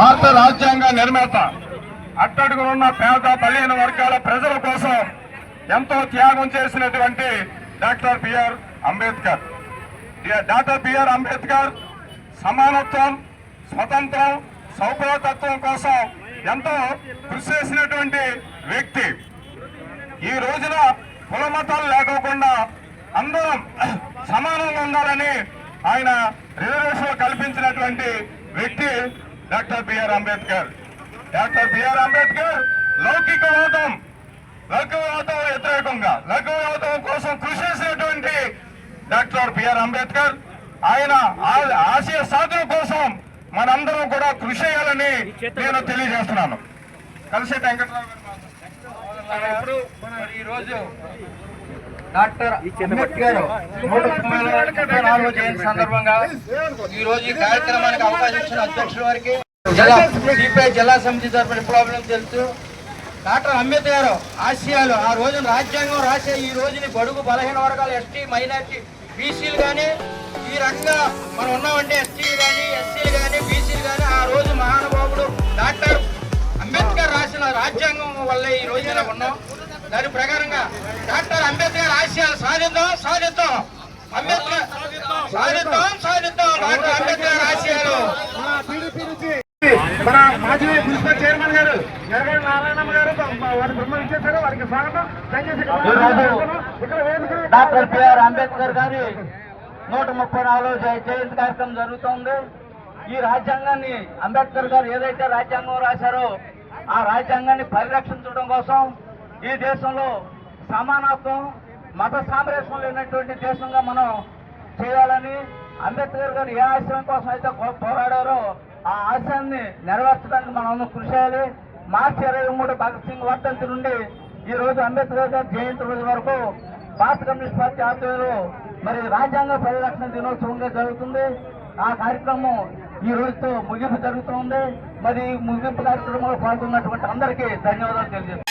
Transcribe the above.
భారత రాజ్యాంగ నిర్మాత అట్టడుగునున్న పేద బలహీన వర్గాల ప్రజల కోసం ఎంతో త్యాగం చేసినటువంటి doctor BR Ambedkar. Doctor BR Ambedkar సమానత్వం స్వతంత్రం సౌభ్రతత్వం కోసం ఎంతో కృషి చేసినటువంటి వ్యక్తి. ఈ రోజున కుల మతాలు లేకోకుండా అందరం సమానంగా ఉండాలని ఆయన రిజర్వేషన్ కల్పించినటువంటి వ్యక్తి doctor BR Ambedkar. Doctor BR Ambedkar లౌకికవాదం లఘువాదం వ్యతిరేకంగా. లఘువాదం కోసం కృషి చేసినటువంటి డాక్టర్ బిఆర్ అంబేద్కర్ ఆయన ఆశయ సాధన కోసం మనందరం కూడా కృషి చేయాలని నేను తెలియజేస్తున్నాను. కలిసి వెంకటరావు గారు ఈరోజు ఇప్పుడు మరి ఈ రోజు డాక్టర్ అంబేద్కర్ నూట ముప్పై నాలుగో జయంతి సందర్భంగా ఈ రోజు ఈ కార్యక్రమానికి అవకాశం ఇచ్చిన అధ్యక్షుల వారికి జిల్లా సిపిఐ జిల్లా సమితి తరఫున ప్రాబ్లం తెలుసు డాక్టర్ అంబేద్కర్ ఆశయాలు ఆ రోజున రాజ్యాంగం రాసే ఈ రోజుని బడుగు బలహీన వర్గాలు ఎస్టీ మైనార్టీ బీసీలు కానీ ఈ రకంగా మనం ఉన్నామంటే ఎస్టీలు కానీ ఎస్సీలు కానీ బీసీలు కానీ ఆ రోజు మహానుభావుడు డాక్టర్ అంబేద్కర్ రాసిన రాజ్యాంగం వల్ల ఈ రోజు ఇలా ఉన్నాం. దాని ప్రకారంగా డాక్టర్ అంబేద్కర్ ఆశయాలు సాధిద్దాం సాధిద్దాం. అంబేద్కర్ సాధిద్దాం సాధిద్దాం డాక్టర్ అంబేద్కర్ ఆశయాలు. మన మాజీ మున్సిపల్ చైర్మన్ గారు ఎర్రగడ్డ నారాయణమ్మ గారు వారి బృందం ఇచ్చేసారు వారికి స్వాగతం. దయచేసి డాక్టర్ బిఆర్ అంబేద్కర్ గారి నూట ముప్పై నాలుగు జయంతి కార్యక్రమం జరుగుతోంది. ఈ రాజ్యాంగాన్ని అంబేద్కర్ గారు ఏదైతే రాజ్యాంగం రాశారో ఆ రాజ్యాంగాన్ని పరిరక్షించడం కోసం ఈ దేశంలో సమానత్వం మత సామరస్యం లేనటువంటి దేశంగా మనం చేయాలని అంబేద్కర్ గారు ఏ ఆశయం కోసం అయితే పోరాడారో ఆ ఆశయాన్ని నెరవేర్చడానికి మనం కృషి చేయాలి. మార్చి ఇరవై మూడు భగత్ సింగ్ వర్ధంతి నుండి ఈ రోజు అంబేద్కర్ గారి జయంతి రోజు వరకు భారత కమ్యూనిస్ట్ పార్టీ ఆధ్వర్యంలో మరి రాజ్యాంగ పరిరక్షణ దినోత్సవంగా జరుగుతుంది. ఆ కార్యక్రమం ఈ రోజుతో ముగింపు జరుగుతుంది మరి ముగింపు కార్యక్రమంలో పాల్గొన్నటువంటి అందరికీ ధన్యవాదాలు తెలియజేస్తాను